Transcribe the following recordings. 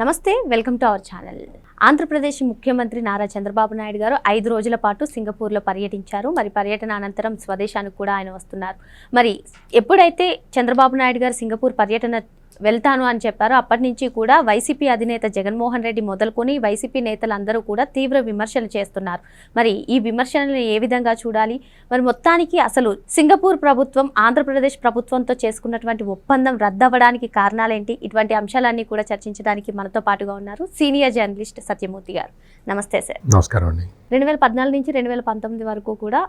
నమస్తే welcome to our channel. Andhra Pradesh ముఖ్యమంత్రి నారా చంద్రబాబు నాయుడు గారు ఐదు రోజుల పాటు సింగపూర్లో పర్యటించారు. మరి పర్యటన అనంతరం స్వదేశానికి కూడా ఆయన వస్తున్నారు. మరి ఎప్పుడైతే చంద్రబాబు నాయుడు గారు సింగపూర్ పర్యటన వెళ్తాను అని చెప్పారో. అప్పటి నుంచి కూడా వైసీపీ అధినేత జగన్మోహన్ రెడ్డి మొదలుకొని వైసీపీ నేతలందరూ కూడా తీవ్ర విమర్శలు చేస్తున్నారు. మరి ఈ విమర్శలను ఏ విధంగా చూడాలి? మరి మొత్తానికి అసలు సింగపూర్ ప్రభుత్వం ఆంధ్రప్రదేశ్ ప్రభుత్వంతో చేసుకున్నటువంటి ఒప్పందం రద్దవ్వడానికి కారణాలేంటి? ఇటువంటి అంశాలన్నీ కూడా చర్చించడానికి మనతో పాటుగా ఉన్నారు సీనియర్ జర్నలిస్ట్ సత్యమూర్తి గారు. నమస్తే సార్. నమస్కారం అండి. రెండు వేల పద్నాలుగు నుంచి రెండు వేల పంతొమ్మిది వరకు కూడా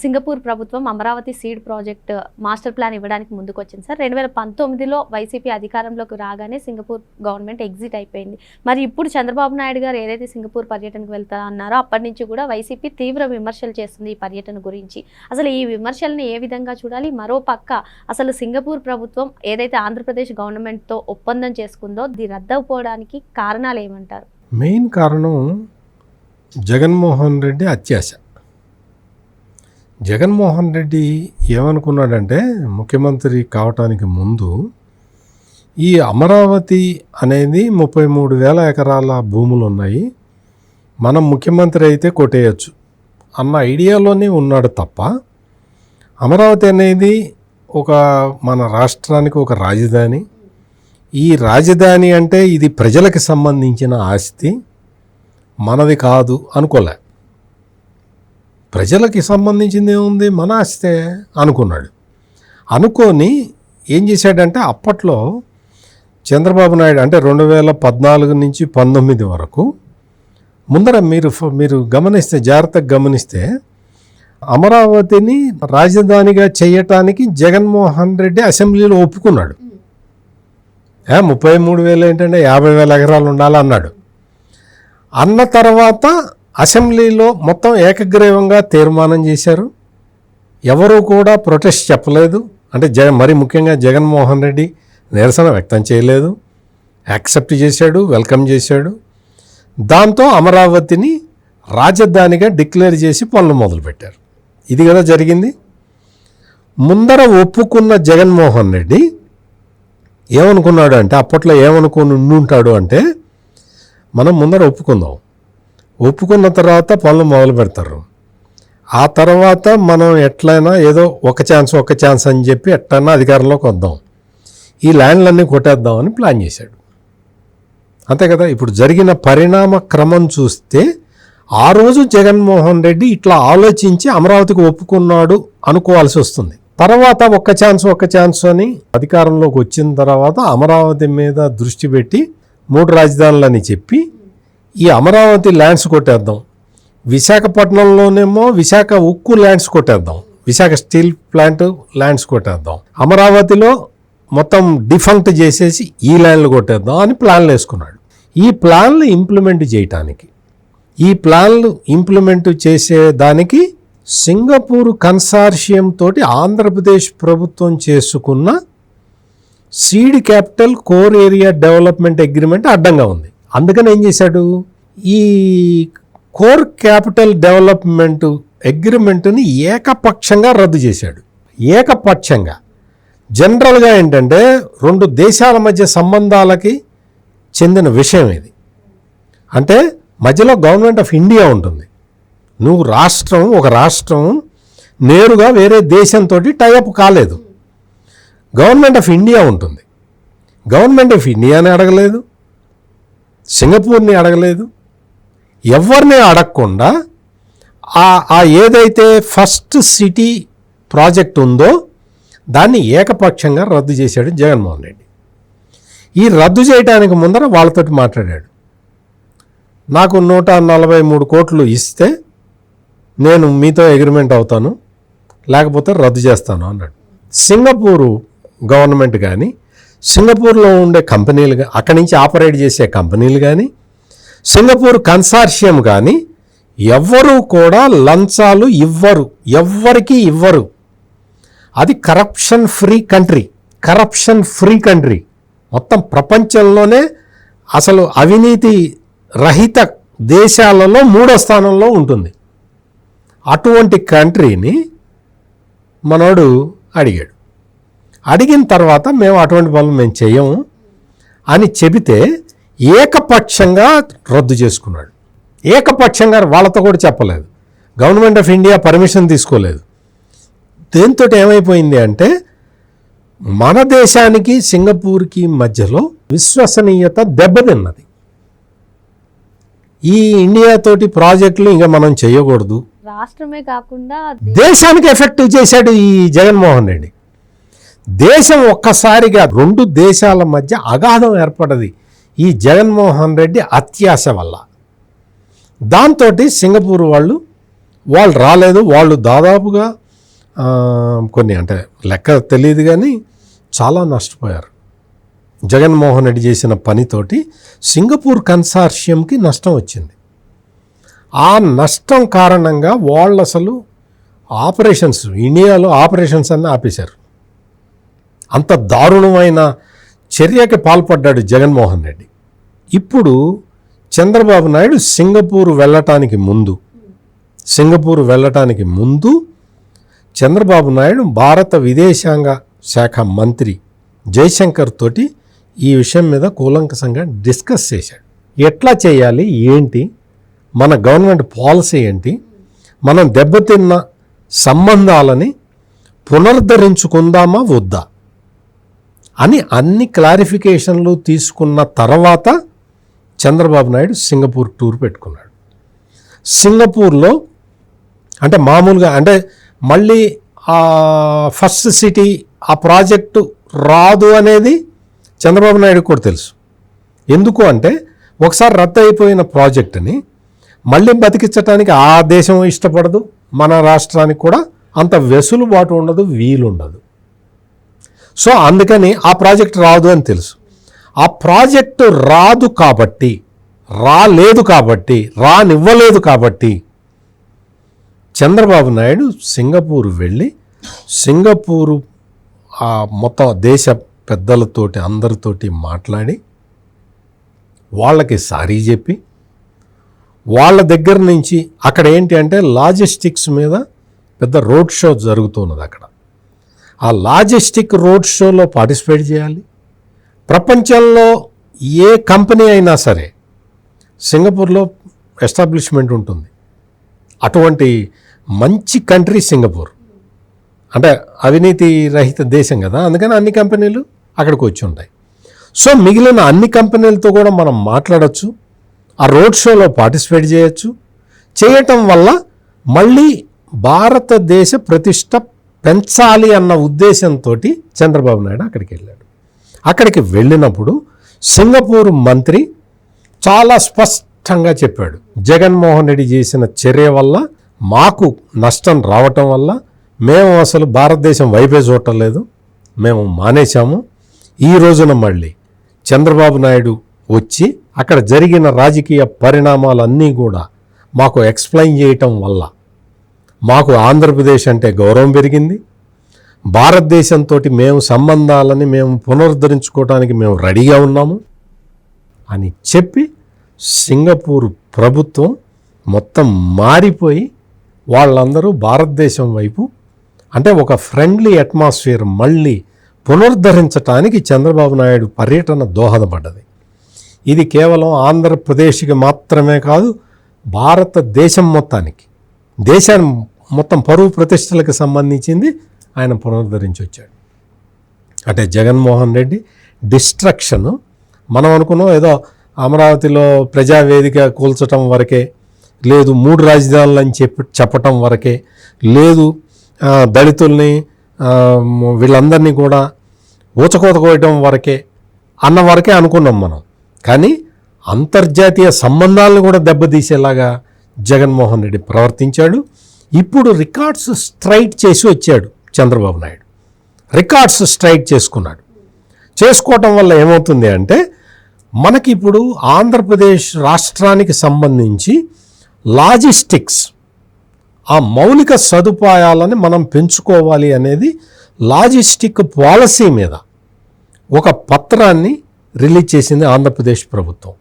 సింగపూర్ ప్రభుత్వం Amaravati seed project master plan ఇవ్వడానికి ముందుకు వచ్చింది సార్. రెండు వేల పంతొమ్మిదిలో వైసీపీ అధికారంలోకి రాగానే సింగపూర్ గవర్నమెంట్ ఎగ్జిట్ అయిపోయింది. మరి ఇప్పుడు చంద్రబాబు నాయుడు గారు ఏదైతే సింగపూర్ పర్యటనకు వెళ్తా అన్నారో అప్పటి నుంచి కూడా వైసీపీ తీవ్ర విమర్శలు చేస్తుంది ఈ పర్యటన గురించి. అసలు ఈ విమర్శల్ని ఏ విధంగా చూడాలి? మరో పక్క అసలు సింగపూర్ ప్రభుత్వం ఏదైతే ఆంధ్రప్రదేశ్ గవర్నమెంట్తో ఒప్పందం చేసుకుందో ఇది రద్దవుపోవడానికి కారణాలు ఏమంటారు? మెయిన్ కారణం జగన్మోహన్ రెడ్డి అత్యాశ. జగన్మోహన్ రెడ్డి ఏమనుకున్నాడంటే ముఖ్యమంత్రి కావటానికి ముందు ఈ అమరావతి అనేది ముప్పై మూడు వేల ఎకరాల భూములు ఉన్నాయి మనం ముఖ్యమంత్రి అయితే కొట్టేయచ్చు అన్న ఐడియాలోనే ఉన్నాడు తప్ప అమరావతి అనేది ఒక మన రాష్ట్రానికి ఒక రాజధాని. ఈ రాజధాని అంటే ఇది ప్రజలకు సంబంధించిన ఆస్తి మనది కాదు అనుకోలే. ప్రజలకి సంబంధించింది ఏముంది? మన ఆస్తే అనుకున్నాడు. అనుకొని ఏం చేశాడంటే అప్పట్లో చంద్రబాబు నాయుడు అంటే రెండు వేల పద్నాలుగు నుంచి పంతొమ్మిది వరకు ముందర మీరు మీరు గమనిస్తే జాగ్రత్తగా గమనిస్తే అమరావతిని రాజధానిగా చేయటానికి జగన్మోహన్ రెడ్డి అసెంబ్లీలో ఒప్పుకున్నాడు. ముప్పై మూడు వేలు ఏంటంటే యాభై వేల ఎకరాలు ఉండాలి అన్నాడు. అన్న తర్వాత అసెంబ్లీలో మొత్తం ఏకగ్రీవంగా తీర్మానం చేశారు. ఎవరు కూడా ప్రొటెస్ట్ చెప్పలేదు. అంటే జగన్ మరి ముఖ్యంగా జగన్మోహన్ రెడ్డి నిరసన వ్యక్తం చేయలేదు. యాక్సెప్ట్ చేశాడు వెల్కమ్ చేశాడు. దాంతో అమరావతిని రాజధానిగా డిక్లేర్ చేసి పనులు మొదలుపెట్టారు. ఇది కదా జరిగింది. ముందర ఒప్పుకున్న జగన్మోహన్ రెడ్డి ఏమనుకున్నాడు అంటే అప్పట్లో ఏమనుకుని ఉండుంటాడు అంటే మనం ముందర ఒప్పుకుందాం. ఒప్పుకున్న తర్వాత పనులు మొదలు పెడతారు. ఆ తర్వాత మనం ఎట్లయినా ఏదో ఒక ఛాన్స్ ఒక ఛాన్స్ అని చెప్పి ఎట్లయినా అధికారంలోకి వద్దాం. ఈ ల్యాండ్లన్నీ కొట్టేద్దామని ప్లాన్ చేశాడు. అంతే కదా? ఇప్పుడు జరిగిన పరిణామ క్రమం చూస్తే ఆ రోజు జగన్మోహన్ రెడ్డి ఇట్లా ఆలోచించి అమరావతికి ఒప్పుకున్నాడు అనుకోవాల్సి వస్తుంది. తర్వాత ఒక్క ఛాన్స్ ఒక్క ఛాన్స్ అని అధికారంలోకి వచ్చిన తర్వాత అమరావతి మీద దృష్టి పెట్టి మూడు రాజధానులని చెప్పి ఈ అమరావతి ల్యాండ్స్ కొట్టేద్దాం. విశాఖపట్నంలోనేమో విశాఖ ఉక్కు ల్యాండ్స్ కొట్టేద్దాం. విశాఖ స్టీల్ ప్లాంట్ ల్యాండ్స్ కొట్టేద్దాం. అమరావతిలో మొత్తం డిఫంక్ట్ చేసేసి ఈ ల్యాండ్లు కొట్టేద్దాం అని ప్లాన్లు వేసుకున్నాడు. ఈ ప్లాన్లు ఇంప్లిమెంట్ చేయటానికి ఈ ప్లాన్లు ఇంప్లిమెంట్ చేసేదానికి సింగపూర్ కన్సార్షియం తోటి ఆంధ్రప్రదేశ్ ప్రభుత్వం చేసుకున్న seed capital core area development agreement అడ్డంగా ఉంది. అందుకని ఏం చేశాడు? ఈ కోర్ క్యాపిటల్ డెవలప్మెంట్ అగ్రిమెంట్ని ఏకపక్షంగా రద్దు చేశాడు. ఏకపక్షంగా. జనరల్గా ఏంటంటే రెండు దేశాల మధ్య సంబంధాలకి చెందిన విషయం ఇది. అంటే మధ్యలో గవర్నమెంట్ ఆఫ్ ఇండియా ఉంటుంది. నువ్వు రాష్ట్రం ఒక రాష్ట్రం నేరుగా వేరే దేశంతో టైఅప్ కాలేదు. గవర్నమెంట్ ఆఫ్ ఇండియా ఉంటుంది. గవర్నమెంట్ ఆఫ్ ఇండియాని అడగలేదు. సింగపూర్ని అడగలేదు. ఎవరిని అడగకుండా ఆ ఏదైతే ఫస్ట్ సిటీ ప్రాజెక్ట్ ఉందో దాన్ని ఏకపక్షంగా రద్దు చేశాడు జగన్మోహన్ రెడ్డి. ఈ రద్దు చేయడానికి ముందర వాళ్ళతో మాట్లాడాడు. నాకు నూట నలభై మూడు కోట్లు ఇస్తే నేను మీతో అగ్రిమెంట్ అవుతాను లేకపోతే రద్దు చేస్తాను అన్నాడు. సింగపూరు గవర్నమెంట్ కానీ సింగపూర్లో ఉండే కంపెనీలు అక్కడి నుంచి ఆపరేట్ చేసే కంపెనీలు కానీ సింగపూర్ కన్సార్షియం కానీ ఎవ్వరూ కూడా లంచాలు ఇవ్వరు. ఎవ్వరికి ఇవ్వరు. అది corruption free country corruption free country మొత్తం ప్రపంచంలోనే అసలు అవినీతి రహిత దేశాలలో మూడో స్థానంలో ఉంటుంది. అటువంటి కంట్రీని మనోడు అడిగాడు. అడిగిన తర్వాత మేము అటువంటి పనులు మేము చేయము అని చెబితే ఏకపక్షంగా రద్దు చేసుకున్నాడు. ఏకపక్షంగా వాళ్ళతో కూడా చెప్పలేదు. గవర్నమెంట్ ఆఫ్ ఇండియా పర్మిషన్ తీసుకోలేదు. దీంతో ఏమైపోయింది అంటే మన దేశానికి సింగపూర్కి మధ్యలో విశ్వసనీయత దెబ్బతిన్నది. ఈ ఇండియాతోటి ప్రాజెక్టులు ఇంకా మనం చేయకూడదు. రాష్ట్రమే కాకుండా దేశానికి ఎఫెక్టివ్ చేశాడు ఈ జగన్మోహన్ రెడ్డి. దేశం ఒక్కసారిగా రెండు దేశాల మధ్య అగాధం ఏర్పడది. ఈ జగన్మోహన్ రెడ్డి అత్యాశ వల్ల. దాంతో సింగపూర్ వాళ్ళు వాళ్ళు రాలేదు. వాళ్ళు దాదాపుగా కొన్ని అంటే లెక్క తెలియదు కానీ చాలా నష్టపోయారు. జగన్మోహన్ రెడ్డి చేసిన పనితోటి సింగపూర్ కన్సార్షియంకి నష్టం వచ్చింది. ఆ నష్టం కారణంగా వాళ్ళు అసలు ఆపరేషన్స్ ఇండియాలో ఆపరేషన్స్ అన్నీ ఆపేశారు. అంత దారుణమైన చర్యకి పాల్పడ్డాడు జగన్మోహన్ రెడ్డి. ఇప్పుడు చంద్రబాబు నాయుడు సింగపూర్ వెళ్ళటానికి ముందు సింగపూర్ వెళ్ళటానికి ముందు చంద్రబాబు నాయుడు భారత విదేశాంగ శాఖ మంత్రి జయశంకర్ తోటి ఈ విషయం మీద కూలంకషంగా డిస్కస్ చేశాడు. ఎట్లా చేయాలి? ఏంటి? మన గవర్నమెంట్ పాలసీ ఏంటి? మనం దెబ్బతిన్న సంబంధాలని పునరుద్ధరించుకుందామా? వద్దా? అని అన్ని క్లారిఫికేషన్లు తీసుకున్న తర్వాత చంద్రబాబు నాయుడు సింగపూర్ టూర్ పెట్టుకున్నాడు. సింగపూర్లో అంటే మామూలుగా అంటే మళ్ళీ ఆ ఫస్ట్ సిటీ ఆ ప్రాజెక్టు రాదు అనేది చంద్రబాబు నాయుడు కూడా తెలుసు. ఎందుకు అంటే ఒకసారి రద్దు అయిపోయిన ప్రాజెక్టుని మళ్ళీ బతికించడానికి ఆ దేశం ఇష్టపడదు మన రాష్ట్రానికి కూడా అంత వెసులుబాటు ఉండదు వీలుండదు. సో అందుకని ఆ ప్రాజెక్ట్ రాదు అని తెలుసు. ఆ ప్రాజెక్టు రాదు కాబట్టి రాలేదు కాబట్టి రానివ్వలేదు కాబట్టి చంద్రబాబు నాయుడు సింగపూర్ వెళ్ళి సింగపూరు ఆ మొత్తం దేశ పెద్దలతోటి అందరితోటి మాట్లాడి వాళ్ళకి సారీ చెప్పి వాళ్ళ దగ్గర నుంచి అక్కడ ఏంటి అంటే లాజిస్టిక్స్ మీద పెద్ద రోడ్ షో జరుగుతున్నది అక్కడ. ఆ లాజిస్టిక్ రోడ్ షోలో పార్టిసిపేట్ చేయాలి. ప్రపంచంలో ఏ కంపెనీ అయినా సరే సింగపూర్లో ఎస్టాబ్లిష్మెంట్ ఉంటుంది. అటువంటి మంచి కంట్రీ సింగపూర్. అంటే అవినీతి రహిత దేశం కదా అందుకని అన్ని కంపెనీలు అక్కడికి వచ్చి ఉంటాయి. సో మిగిలిన అన్ని కంపెనీలతో కూడా మనం మాట్లాడచ్చు ఆ రోడ్ షోలో పార్టిసిపేట్ చేయొచ్చు. చేయటం వల్ల మళ్ళీ భారతదేశ ప్రతిష్ట పెంచాలి అన్న ఉద్దేశంతో చంద్రబాబు నాయుడు అక్కడికి వెళ్ళాడు. అక్కడికి వెళ్ళినప్పుడు సింగపూర్ మంత్రి చాలా స్పష్టంగా చెప్పాడు. జగన్మోహన్ రెడ్డి చేసిన చర్య వల్ల మాకు నష్టం రావటం వల్ల మేము అసలు భారతదేశం వైపే చూడటం లేదు. మేము మానేశాము. ఈ రోజున మళ్ళీ చంద్రబాబు నాయుడు వచ్చి అక్కడ జరిగిన రాజకీయ పరిణామాలన్నీ కూడా మాకు ఎక్స్ప్లెయిన్ చేయటం వల్ల మాకు ఆంధ్రప్రదేశ్ అంటే గౌరవం పెరిగింది. భారతదేశంతో మేము సంబంధాలని మేము పునరుద్ధరించుకోవడానికి మేము రెడీగా ఉన్నాము. అని చెప్పి సింగపూర్ ప్రభుత్వం మొత్తం మారిపోయి వాళ్ళందరూ భారతదేశం వైపు అంటే ఒక ఫ్రెండ్లీ అట్మాస్ఫియర్ మళ్ళీ పునరుద్ధరించటానికి చంద్రబాబు నాయుడు పర్యటన దోహదపడ్డది. ఇది కేవలం ఆంధ్రప్రదేశ్కి మాత్రమే కాదు భారతదేశం మొత్తానికి. దేశాన్ని మొత్తం పరువు ప్రతిష్టలకు సంబంధించింది ఆయన పునరుద్ధరించి వచ్చాడు అంటే జగన్మోహన్ రెడ్డి డిస్ట్రక్షన్. మనం అనుకున్నాం ఏదో అమరావతిలో ప్రజావేదిక కూల్చటం వరకే లేదు మూడు రాజధానులు అని చెప్పి చెప్పటం వరకే లేదు దళితుల్ని వీళ్ళందరినీ కూడా ఊచకోత కోయటం వరకే అన్న వరకే అనుకున్నాం మనం. కానీ అంతర్జాతీయ సంబంధాలను కూడా దెబ్బతీసేలాగా జగన్మోహన్ రెడ్డి ప్రవర్తించాడు. ఇప్పుడు రికార్డ్స్ స్ట్రైట్ చేసి వచ్చాడు చంద్రబాబు నాయుడు. రికార్డ్స్ స్ట్రైట్ చేసుకున్నాడు. చేసుకోవటం వల్ల ఏమవుతుంది అంటే మనకి ఇప్పుడు ఆంధ్రప్రదేశ్ రాష్ట్రానికి సంబంధించి లాజిస్టిక్స్ ఆ మౌలిక సదుపాయాలని మనం పెంచుకోవాలి అనేది లాజిస్టిక్ పాలసీ మీద ఒక పత్రాన్ని రిలీజ్ చేసింది ఆంధ్రప్రదేశ్ ప్రభుత్వం.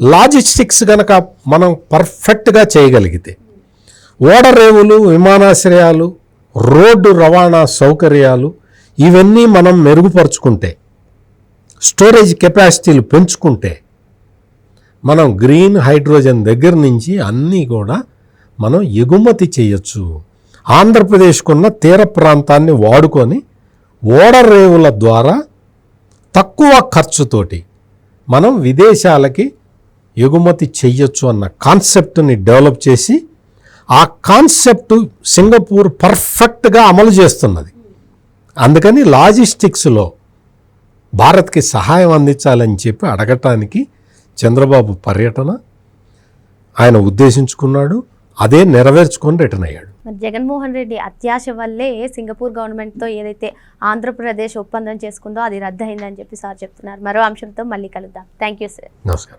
లాజిస్టిక్స్ కనుక మనం పర్ఫెక్ట్గా చేయగలిగితే ఓడరేవులు విమానాశ్రయాలు రోడ్డు రవాణా సౌకర్యాలు ఇవన్నీ మనం మెరుగుపరుచుకుంటే స్టోరేజ్ కెపాసిటీలు పెంచుకుంటే మనం గ్రీన్ హైడ్రోజన్ దగ్గర నుంచి అన్నీ కూడా మనం ఎగుమతి చేయొచ్చు. ఆంధ్రప్రదేశ్కున్న తీర ప్రాంతాన్ని వాడుకొని ఓడరేవుల ద్వారా తక్కువ ఖర్చుతోటి మనం విదేశాలకి ఎగుమతి చెయ్యొచ్చు అన్న కాన్సెప్ట్ని డెవలప్ చేసి ఆ కాన్సెప్ట్ సింగపూర్ పర్ఫెక్ట్గా అమలు చేస్తున్నది. అందుకని లాజిస్టిక్స్లో భారత్కి సహాయం అందించాలని చెప్పి అడగటానికి చంద్రబాబు పర్యటన ఆయన ఉద్దేశించుకున్నాడు అదే నెరవేర్చుకొని రిటర్న్ అయ్యాడు. మరి జగన్మోహన్ రెడ్డి అత్యాశ వల్లే సింగపూర్ గవర్నమెంట్తో ఏదైతే ఆంధ్రప్రదేశ్ ఒప్పందం చేసుకుందో అది రద్దయిందని చెప్పి సార్ చెప్తున్నారు. మరో అంశంతో మళ్ళీ కలుద్దాం. Thank you sir. నమస్కారం.